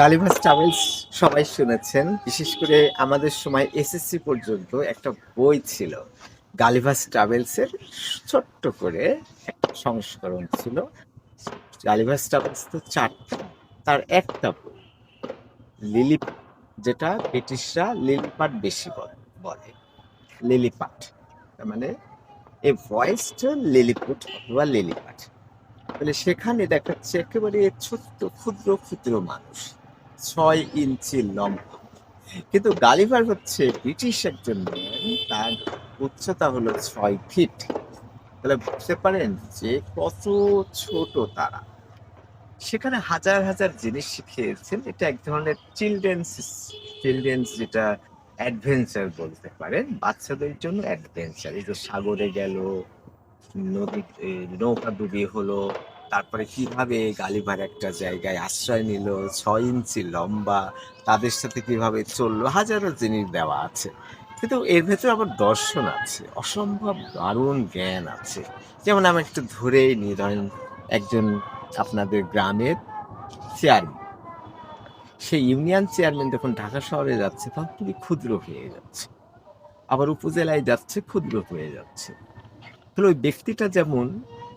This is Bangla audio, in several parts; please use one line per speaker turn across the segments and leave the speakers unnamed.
গালিভাস ট্রাভেলস সবাই শুনেছেন। বিশেষ করে আমাদের সময় এসএসসি পর্যন্ত একটা বই ছিল। গালিভাস ট্রাভেলসের ছোট্ট করে একটা সংস্করণ ছিল। গালিভাস ট্রাভেলস তো চারটা, তার একটা বই লিলি যেটা ব্রিটিশরা লিলিপাট বেশি বলে। লিলিপাট মানে এ ভয়েসটা লিলিপুট অথবা লিলিপাট। তাহলে সেখানে দেখাচ্ছে একেবারে ছোট্ট, ক্ষুদ্র ক্ষুদ্র মানুষ। ছয় ইঞ্চি লম্বা। কিন্তু গালিভার হচ্ছে ব্রিটিশ একজন তার উচ্চতা হলো ছয় ফিট। তাহলে বুঝতে পারেন যে কত ছোট তারা। সেখানে হাজার হাজার জিনিস শিখিয়েছেন, এটা এক ধরনের চিলড্রেন্স চিলড্রেন্স যেটা অ্যাডভেঞ্চার বলতে পারেন, বাচ্চাদের জন্য অ্যাডভেঞ্চার এই যে সাগরে গেল নদী নৌকা ডুবি হলো তারপরে কীভাবে গালিভার একটা জায়গায় আশ্রয় নিল, ছয় ইঞ্চি লম্বা, তাদের সাথে কীভাবে চলল, হাজারো জিনিস দেওয়া আছে। কিন্তু এর ভেতরে আবার দর্শন আছে, অসম্ভব দারুণ জ্ঞান আছে। যেমন আমি একটু ধরেই নিই, ধরেন একজন আপনাদের গ্রামের চেয়ারম্যান সেই ইউনিয়ন চেয়ারম্যান যখন ঢাকা শহরে যাচ্ছে, তখন খুবই ক্ষুদ্র হয়ে যাচ্ছে। আবার উপজেলায় যাচ্ছে, ক্ষুদ্র হয়ে যাচ্ছে। তাহলে ওই ব্যক্তিটা যেমন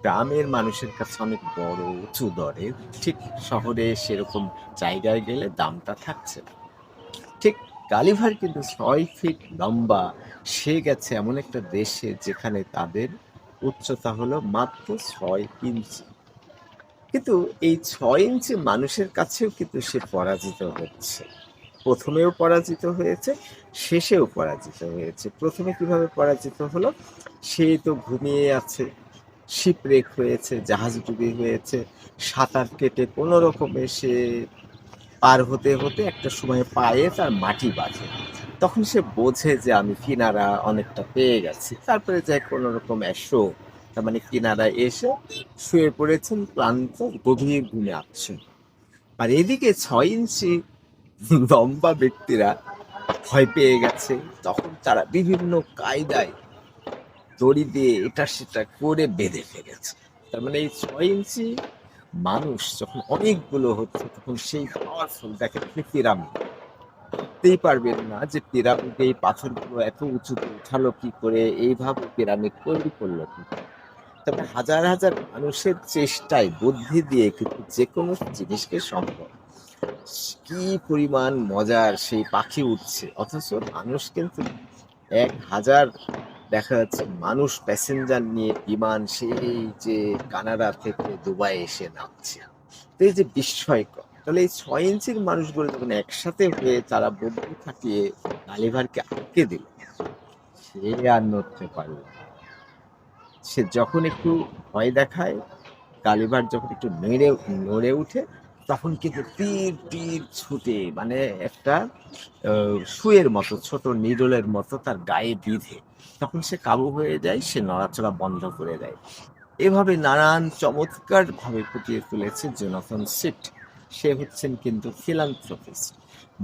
গ্রামের মানুষের কাছে অনেক বড় উঁচু দরের ঠিক শহরে সেরকম জায়গায় গেলে দামটা থাকছে না। ঠিক গালিভার কিন্তু ছয় ফিট লম্বা। সে গেছে এমন একটা দেশে যেখানে তাদের উচ্চতা হলো মাত্র ছয় ইঞ্চি। কিন্তু এই ছয় ইঞ্চি মানুষের কাছেও কিন্তু সে পরাজিত হচ্ছে। প্রথমেও পরাজিত হয়েছে, শেষেও পরাজিত হয়েছে। প্রথমে কীভাবে পরাজিত হলো? সে তো ঘুমিয়ে আছে। শিপরেক হয়েছে জাহাজ ডুবি হয়েছে, সাঁতার কেটে কোনো রকমে সে পার হতে হতে একটা সময় পায়ে তার মাটি বাজে তখন সে বোঝে যে আমি কিনারা অনেকটা পেয়ে গেছি। তারপরে যাই কোনো রকম এসো। তার মানে কিনারা এসে শুয়ে পড়েছেন, ক্লান্ত, গভীর ঘুমে আছেন। আর এদিকে ছয় ইঞ্চি লম্বা ব্যক্তিরা ভয় পেয়ে গেছে। তখন তারা বিভিন্ন কায়দায় দড়ি দিয়ে এটা সেটা করে বেঁধে ফেলেছে। তার মানে এই ছয় ইঞ্চি মানুষ যখন অনেকগুলো হচ্ছে, তখন সেই পাওয়ারফুল দেখেন আপনি পিরামিড ভাবতেই পারবেন না যে পিরামিড এই পাথরগুলো এত উঁচুতে উঠালো কি করে, এইভাবে পিরামিড তৈরি করল কি তবে হাজার হাজার মানুষের চেষ্টায়, বুদ্ধি দিয়ে কিন্তু যে কোনো জিনিসকে সম্ভব। কি পরিমাণ মজার সেই পাখি উঠছে। অথচ মানুষ কিন্তু এক হাজার দেখা যাচ্ছে মানুষ প্যাসেঞ্জার নিয়ে বিমান সেই যে কানাডা থেকে দুবাই এসে নামছে তো এই যে বিস্ময়কর, তাহলে এই ছয় ইঞ্চির মানুষগুলো যখন একসাথে হয়ে তারা বুদ্ধি থাকিয়ে গালিভারকে আটকে দিল, সে আর নড়তে পারল। সে যখন একটু ভয় দেখায়, গালিভার যখন একটু নেড়ে, নড়ে উঠে, তখন কিন্তু তীর তীর ছুটে মানে একটা সুয়ের মতো, ছোট নিডলের মতো তার গায়ে বিঁধে তখন সে কাবু হয়ে যায়, সে নড়াচড়া বন্ধ করে দেয়। এভাবে নানান চমৎকার ভাবে ফুটিয়ে তুলেছে জোনাথন সিট। সে হচ্ছেন কিন্তু ফিলান্থ্রপিস্ট।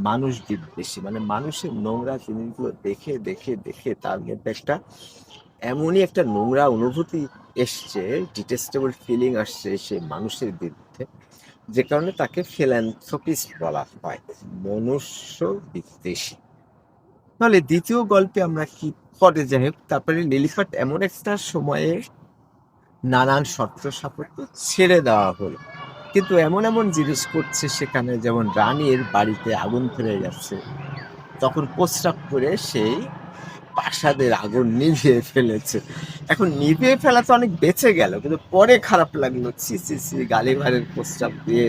মানুষ বিদ্বেষী মানে মানুষের নোংরা জিনিসগুলো দেখে দেখে দেখে তার মধ্যে একটা এমনই একটা নোংরা অনুভূতি এসছে ডিটেস্টেবল ফিলিং আসছে সে মানুষের বিরুদ্ধে, যে কারণে তাকে ফিলান্থ্রপিস্ট বলা হয়। মনুষ্য বিদ্বেষী। তাহলে দ্বিতীয় গল্পে আমরা কি পরে যাই হোক তারপরে নীলিফাট এমন একটা সময়ে নানান শর্ত সাপত্য ছেড়ে দেওয়া হলো। কিন্তু এমন এমন জিনিস করছে সেখানে, যেমন রানীর বাড়িতে আগুন ধরে গেছে। তখন প্রস্রাব করে সেই প্রাসাদের আগুন নিভিয়ে ফেলেছে। এখন নিভিয়ে ফেলা তো অনেক বেঁচে গেল, কিন্তু পরে খারাপ লাগল। ছি ছি ছি, গালিভারের প্রস্রাব দিয়ে।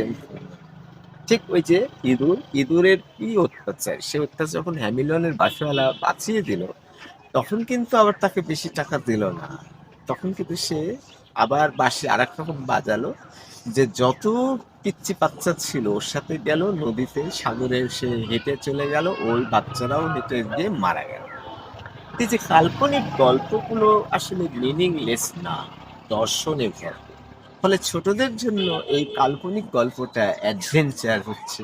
ঠিক ওই যে ইঁদুর, ইঁদুরের কি অত্যাচার? সে অত্যাচার যখন হ্যামিলনের বাসওয়ালা বাঁচিয়ে দিল তখন কিন্তু আবার তাকে বেশি টাকা দিল না। তখন কিন্তু সে আবার বাসে আর রকম বাজালো যে যত পিচ্ছি বাচ্চা ছিল ওর সাথে গেল, নদীতে, সাগরে সে হেঁটে চলে গেল, ওই বাচ্চারাও হেঁটে গিয়ে মারা গেল। এই যে কাল্পনিক গল্পগুলো আসলে মিনিংলেস না দর্শনে ভরপুর ফলে ছোটদের জন্য এই কাল্পনিক গল্পটা অ্যাডভেঞ্চার হচ্ছে।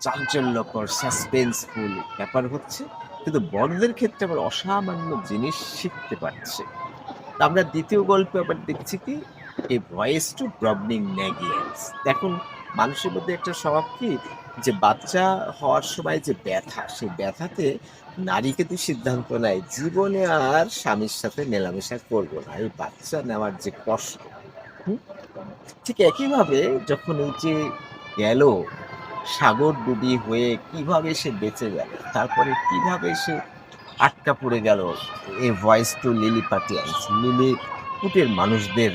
চাঞ্চল্যকর সাসপেন্সফুল ব্যাপার হচ্ছে। কিন্তু বড়দের ক্ষেত্রে আবার অসামান্য জিনিস শিখতে পারছে। তা আমরা দ্বিতীয় গল্পে আবার দেখছি কি, এ ভয়েস টু ব্রবনিং নেগিয়েন্স দেখুন, মানুষের মধ্যে একটা স্বভাব কি, যে বাচ্চা হওয়ার সময় যে ব্যথা, সেই ব্যথাতে নারী কিন্তু সিদ্ধান্ত নেয়, জীবনে আর স্বামীর সাথে মেলামেশা করব না, এই বাচ্চা নেওয়ার যে কষ্ট? ঠিক একইভাবে যখন এই যে গেল সাগর ডুবি হয়ে কীভাবে সে বেঁচে গেল? তারপরে কীভাবে সে আটকা পড়ে গেল? A voyage to Lilliputians লিলি কুটের মানুষদের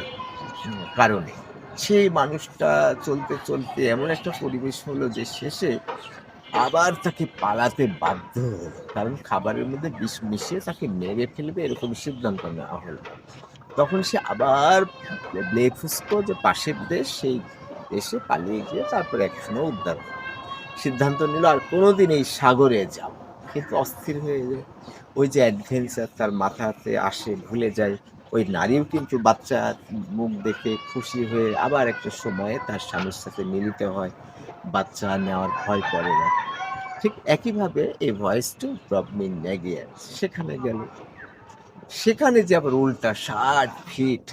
কারণে। সেই মানুষটা চলতে চলতে এমন একটা পরিবেশ হলো যে শেষে আবার তাকে পালাতে বাধ্য হলো। কারণ খাবারের মধ্যে বিষ মিশিয়ে তাকে মেরে ফেলবে এরকম সিদ্ধান্ত নেওয়া হলো। তখন সে আবার ব্লেফুস্কো যে পাশের দেশ, সেই দেশে পালিয়ে গিয়ে তারপরে একসময় উদ্ধার হলো। সিদ্ধান্ত নিল, আর কোনোদিন এই সাগরে যাব। কিন্তু অস্থির হয়ে যায়। ওই যে অ্যাডভেঞ্চার তার মাথাতে আসে, ভুলে যায়। ওই নারীও কিন্তু বাচ্চা মুখ দেখে খুশি হয়ে আবার একটা সময়ে তার স্বামীর সাথে মিলিত হয়। বাচ্চা নেওয়ার ভয় করে না। ঠিক একইভাবে এই ভয়েস টু প্রবমিন নেগিয়ার সেখানে গেল। সেখানে যে আবার উল্টা ষাট ফিট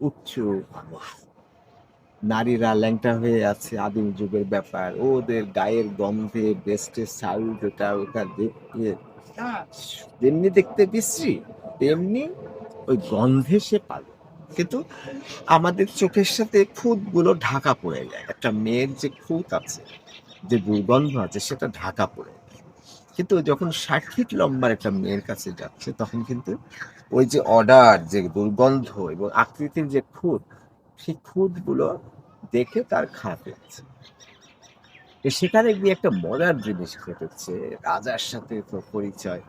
উঁচু। মানুষ নারীরা ল্যাংটা হয়ে আছে আদিম যুগের ব্যাপার। ওদের গায়ের গন্ধে বেস্টের সাউন্ড ওটা ওটা দেখতে তেমনি দেখতে বিশ্রী, তেমনি ওই গন্ধে সে পাল কিন্তু আমাদের চোখের সাথে খুঁতগুলো ঢাকা পড়ে যায়। একটা মেয়ের যে খুঁত আছে, যে দুর্গন্ধ আছে, সেটা ঢাকা পড়ে যায়। কিন্তু যখন ষাট ফিট লম্বার একটা মেয়ের কাছে যাচ্ছে, তখন কিন্তু ওই যে অর্ডার যে দুর্গন্ধ এবং আকৃতির যে খুঁত, সেই খুঁতগুলো দেখে তার খারাপ লাগছে। সেখানে গিয়ে একটা মজার জিনিস ঘটেছে। রাজার সাথে তো পরিচয়।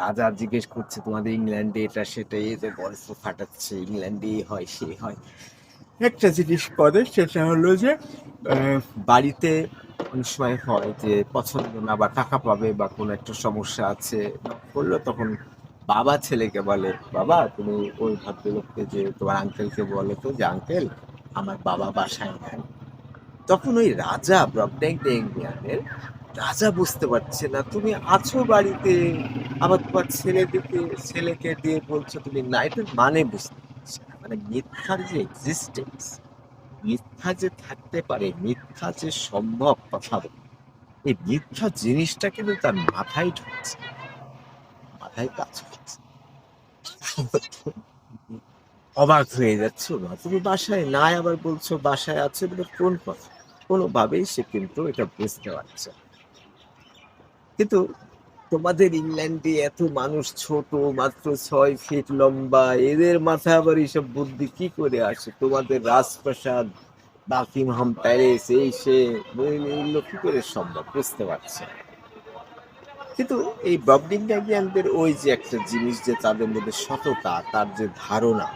রাজা জিজ্ঞেস করছে, তোমাদের ইংল্যান্ডে এটা সেটা এই যে গল্প ফাটাচ্ছে, ইংল্যান্ডে হয়, সে হয়। একটা জিনিস করে, সেটা হলো যে বাড়িতে অনেক সময় হয় যে, পছন্দ না বা টাকা পাবে বা কোনো একটা সমস্যা আছে করল তখন বাবা ছেলেকে বলে, বাবা, তুমি ওই ভদ্রলোককে যে তোমার আঙ্কেলকে বলে তো, যে আঙ্কেল আমার বাবা বাসায় নেন তখন ওই রাজা ব্রবড্যাং ডেঙ্গিয়ানের রাজা বুঝতে পারছে না, তুমি আছো বাড়িতে? আবার তোমার ছেলে দিকে ছেলেকে দিয়ে বলছো তুমি না। এটার মানে বুঝতে পারছি না। মানে মিথ্যার যে এক্সিস্টেন্স মিথ্যা যে থাকতে পারে, মিথ্যা যে সম্ভব কথা এই মিথ্যা জিনিসটা কিন্তু তার মাথায় ঢুকছে, মাথায় কাজ করছে। অবাক হয়ে যাচ্ছে না তুমি বাসায় নাই, আবার বলছো বাসায় আছে বলে কোন কথা? কোনোভাবেই সে কিন্তু এটা বুঝতে পারছে কিন্তু তোমাদের ইংল্যান্ডে এত মানুষ ছোট, মাত্র ছয় ফিট লম্বা, এদের মাথায় আবার এইসব বুদ্ধি কি করে আসে? তোমাদের রাজপ্রাসাদ বাকিংহাম প্যালেস, এই সে এগুলো কি করে সম্ভব? বুঝতে পারছে কিন্তু এই ববডিংগাগিয়ানদের ওই যে একটা জিনিস যে তাদের মধ্যে সততা, তার যে ধারণা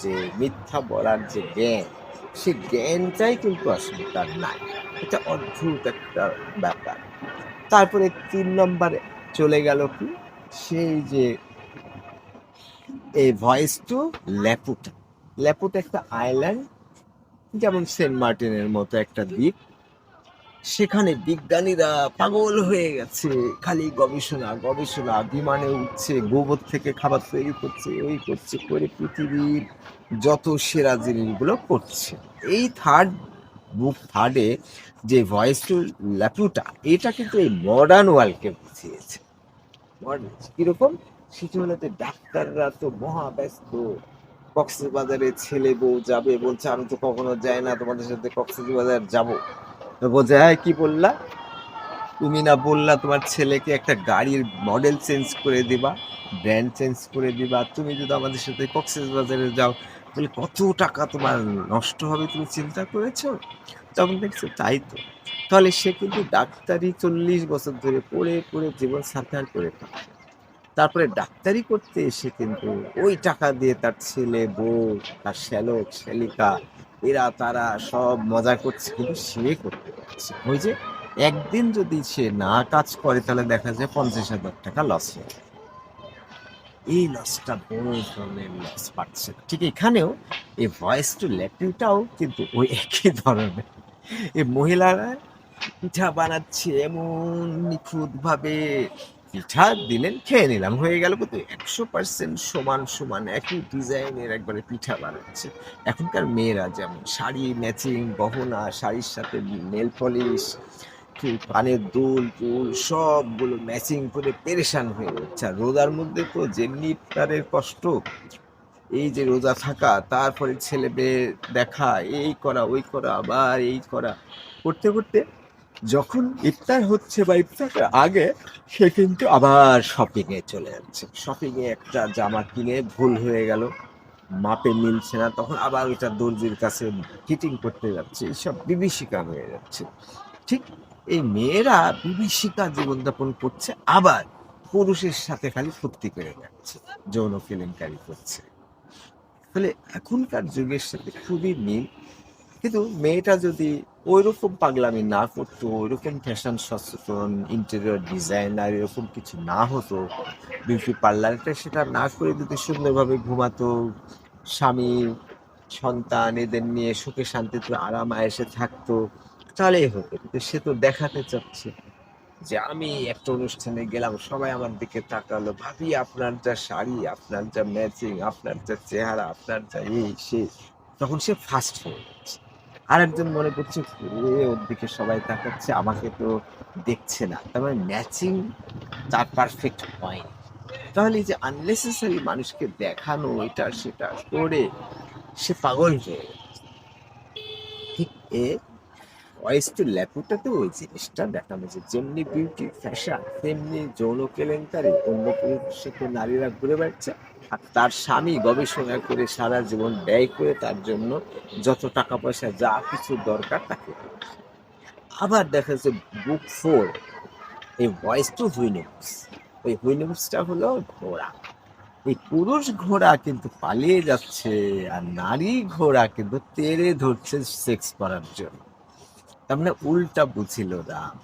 যে মিথ্যা বলার যে জ্ঞান সে জ্ঞানটাই কিন্তু আসলে তার নাই। এটা অদ্ভুত একটা ব্যাপার। তারপরে তিন নম্বরে চলে গেল কি? সেই যে এই ভয়েস টু ল্যাপুটা। ল্যাপুটা একটা আইল্যান্ড, যেমন সেন্ট মার্টিনের মতো একটা দ্বীপ। সেখানে বিজ্ঞানীরা পাগল হয়ে গেছে। খালি গবেষণা গবেষণা, বিমানে উঠছে, গোবর থেকে খাবার তৈরি করছে ওই করছে, করে পৃথিবীর যত সেরা জিনিসগুলো করছে। এই থার্ড বুক থার্ডে যে ভয়েস টু ল্যাপুটা এটা কিন্তু এই মডার্ন ওয়ার্ল্ডকে বুঝিয়েছে। মডার্ন কীরকম? সেটা হলো যে ডাক্তাররা তো মহা ব্যস্ত কক্সবাজারে ছেলে বউ যাবে, বলছে, আমি তো কখনো যাই না, তোমাদের সাথে কক্সবাজার যাব। তো বলছে হ্যাঁ কি বললা? তুমি না বললা তোমার ছেলেকে একটা গাড়ির মডেল চেঞ্জ করে দিবা ব্র্যান্ড চেঞ্জ করে দিবা। তুমি যদি আমাদের সাথে কক্সবাজারে যাও, তাহলে কত টাকা তোমার নষ্ট হবে তুমি চিন্তা করেছ? তখন দেখছ, তাই তো। তাহলে সে কিন্তু ডাক্তারি চল্লিশ বছর ধরে পড়ে পড়ে জীবন সাঁতার করে। তারপরে ডাক্তারি করতে এসে কিন্তু ওই টাকা দিয়ে তার ছেলে, বউ, তার শ্যালক, শ্যালিকা, এরা, তারা সব মজা করছে। কিন্তু সে করতে ওই যে একদিন যদি সে না কাজ করে, তাহলে দেখা যায় পঞ্চাশ হাজার টাকা লস হয়ে। এই লসটা বড় ধরনের লস পাচ্ছে ঠিক এখানেও এই ভয়েস টু ল্যাটিনটাও কিন্তু ওই একই ধরনের। এই মহিলারা পিঠা বানাচ্ছে এমন নিখুঁত ভাবে পিঠা দিলেন, খেয়ে নিলাম। হয়ে গেল কত একশো পার্সেন্ট সমান সমান একই ডিজাইনের একবারে পিঠা বানাচ্ছে। এখনকার মেয়েরা যেমন শাড়ি ম্যাচিং গহনা, শাড়ির সাথে নেল পলিশ কানের দুল টুল সবগুলো ম্যাচিং করে পেরেশান হয়ে যাচ্ছে। আর রোজার মধ্যে তো যেমনি ইফতারের কষ্ট, এই যে রোজা থাকা, তারপরে ছেলে দেখা, এই করা, ওই করা, আবার এই করা, করতে করতে যখন ইফতার হচ্ছে বা ইফতারের আগে, সে কিন্তু আবার শপিং এ চলে যাচ্ছে। শপিং এ একটা জামা কিনে ভুল হয়ে গেল, মাপে মিলছে না, তখন আবার ওইটা দর্জির কাছে ফিটিং করতে যাচ্ছে। এইসব বিভীষিকা হয়ে যাচ্ছে। ঠিক এই মেয়েরা বিভীষিকা জীবনযাপন করছে, আবার পুরুষের সাথে খালি ফুর্তি করে যাচ্ছে, যৌন কেলেঙ্কারি করছে। ফলে এখনকার যুগের সাথে খুবই মিল। কিন্তু মেয়েটা যদি ওইরকম পাগলামি না করতো, ওইরকম ফ্যাশন সচেতন ইন্টেরিয়র ডিজাইনার এরকম কিছু না হতো। বিউটি পার্লারটা সেটা না করে যদি সুন্দরভাবে ঘুমাতো, স্বামী, সন্তান, এদের নিয়ে সুখে শান্তিতে আরাম আয়েসে থাকতো, তাহলেই হতো। কিন্তু সে তো দেখাতে চাচ্ছে। যে আমি একটা অনুষ্ঠানে গেলাম, সবাই আমার দিকে তাকালো, ভাবি, আপনার যা শাড়ি, আপনার যা ম্যাচিং আপনার যা চেহারা, আপনার যা এই, সে, তখন সে ফার্স্ট হয়ে যাচ্ছে আর একজন মনে করছে "এ, ওর দিকে সবাই তাকাচ্ছে আমাকে তো দেখছে না। তার মানে ম্যাচিং তার পারফেক্ট হয়নি। তাহলে এই যে আননেসেসারি মানুষকে দেখানো এটা সেটা করে সে পাগল হয়ে ঠিক এ ভয়েস টু ল্যাপুটাতে ওই জিনিসটা দেখানো যে যেমনি বিউটি ফ্যাশন তেমনি যৌন কেলেঙ্কারি অন্য পুরুষের সাথে নারীরা ঘুরে বেড়াচ্ছে। তার স্বামী গবেষণা করে সারা জীবন ব্যয় করে তার জন্য যত টাকা পয়সা, যা কিছু দরকার তাকে আবার দেখা যাচ্ছে বুক ফোর এই ভয়েস টু হুইনিমস ওই হুইনিমসটা হলো ঘোড়া। এই পুরুষ ঘোড়া কিন্তু পালিয়ে যাচ্ছে আর নারী ঘোড়া কিন্তু তেড়ে ধরছে সেক্স করার জন্য। তার মানে উল্টা বুঝিল রাম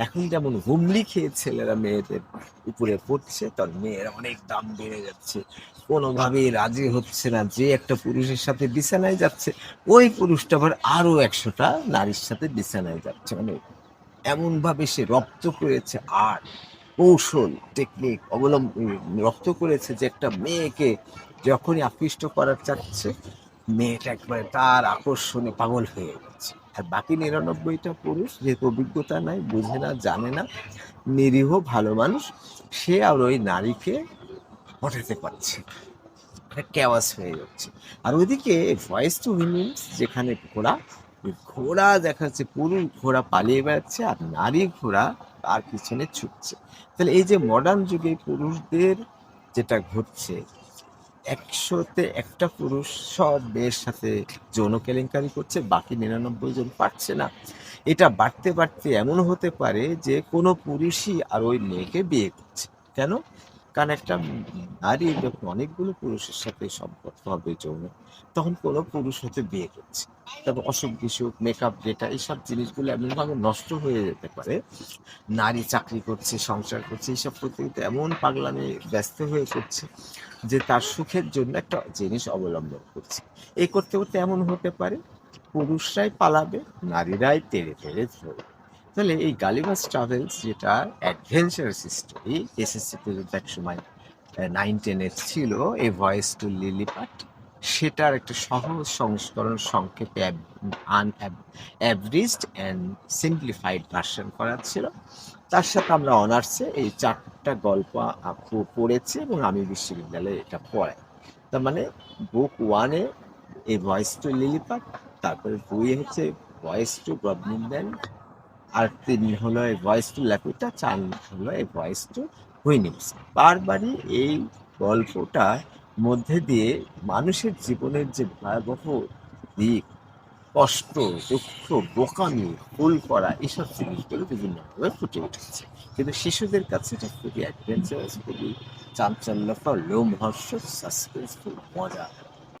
এখন যেমন হুমলি খেয়ে ছেলেরা মেয়েদের উপরে পড়ছে তার মেয়েরা অনেক দাম বেড়ে যাচ্ছে। কোনোভাবেই রাজি হচ্ছে না। যে একটা পুরুষের সাথে বিছানায় যাচ্ছে, ওই পুরুষটা আবার আরও একশোটা নারীর সাথে বিছানায় যাচ্ছে। মানে এমনভাবে সে রপ্ত করেছে আর কৌশল টেকনিক অবলম্বন, রপ্ত করেছে যে একটা মেয়েকে যখনই আকৃষ্ট করার চাচ্ছে, মেয়েটা একবারে তার আকর্ষণে পাগল হয়ে গেছে আর বাকি নিরানব্বইটা পুরুষ যেহেতু অভিজ্ঞতা নাই, বুঝে না, জানে না, নিরীহ, ভালো মানুষ, সে আর ওই নারীকে হটাতে পারছে ক্যাওয়াস হয়ে যাচ্ছে। আর ওইদিকে ভয়েস টু উইমেন্স যেখানে ঘোড়া ঘোড়া দেখা যাচ্ছে পুরুষ ঘোড়া পালিয়ে বেড়াচ্ছে আর নারী ঘোড়া তার পিছনে ছুটছে। তাহলে এই যে মডার্ন যুগে পুরুষদের যেটা ঘটছে একশোতে একটা পুরুষ সব মেয়ের সাথে যৌন কেলেঙ্কারি করছে, বাকি নিরানব্বই জন পারছে না। এটা বাড়তে বাড়তে এমন হতে পারে যে কোনো পুরুষই আর ওই মেয়েকে বিয়ে করছে। কেন? কারণ একটা নারী যখন অনেকগুলো পুরুষের সাথে সম্পর্ক হবে যৌন, তখন কোনো পুরুষ হতে বিয়ে করছে। তারপর অসুখ বিসুখ মেকআপ ডেটা এইসব জিনিসগুলো এমনভাবে নষ্ট হয়ে যেতে পারে। নারী চাকরি করছে, সংসার করছে, এইসব করতে কিন্তু এমন পাগলামে ব্যস্ত হয়ে করছে যে তার সুখের জন্য একটা জিনিস অবলম্বন করছে। এই করতে করতে এমন হতে পারে, পুরুষরাই পালাবে, নারীরাই তেড়ে তেড়ে ধরবে তাহলে এই গালিবাস ট্রাভেলস যেটা অ্যাডভেঞ্চারাস স্টোরি এসএসসি পর্যন্ত এক সময় নাইন টেনের ছিল এই ভয়েস টু লিলিপাট সেটার একটা সহজ সংস্করণ সংক্ষেপে an averaged and simplified version করা ছিল। তার সাথে আমরা অনার্সে এই চারটা গল্প পড়েছি এবং আমি বিশ্ববিদ্যালয়ে এটা পড়াই। তার মানে বুক ওয়ানে এই ভয়েস টু লিলিপাট তারপরে দুই হচ্ছে ভয়েস টু গভর্নমেন্ট আর তিন হলো এই ভয়েস টু ল্যাপিটা চার হলো এই ভয়েস টু হুইনিংস বারবারই এই গল্পটা মধ্যে দিয়ে মানুষের জীবনের যে ভয়াবহ দিক, কষ্ট, দুঃখ, বোকামি, ভুল করা, এসব জিনিসগুলো বিভিন্নভাবে ফুটে উঠেছে। কিন্তু শিশুদের কাছে এটা খুবই অ্যাডভেঞ্চারাস খুবই চাঞ্চল্যকর, লোমহর্ষক সাসপেন্সফুল মজা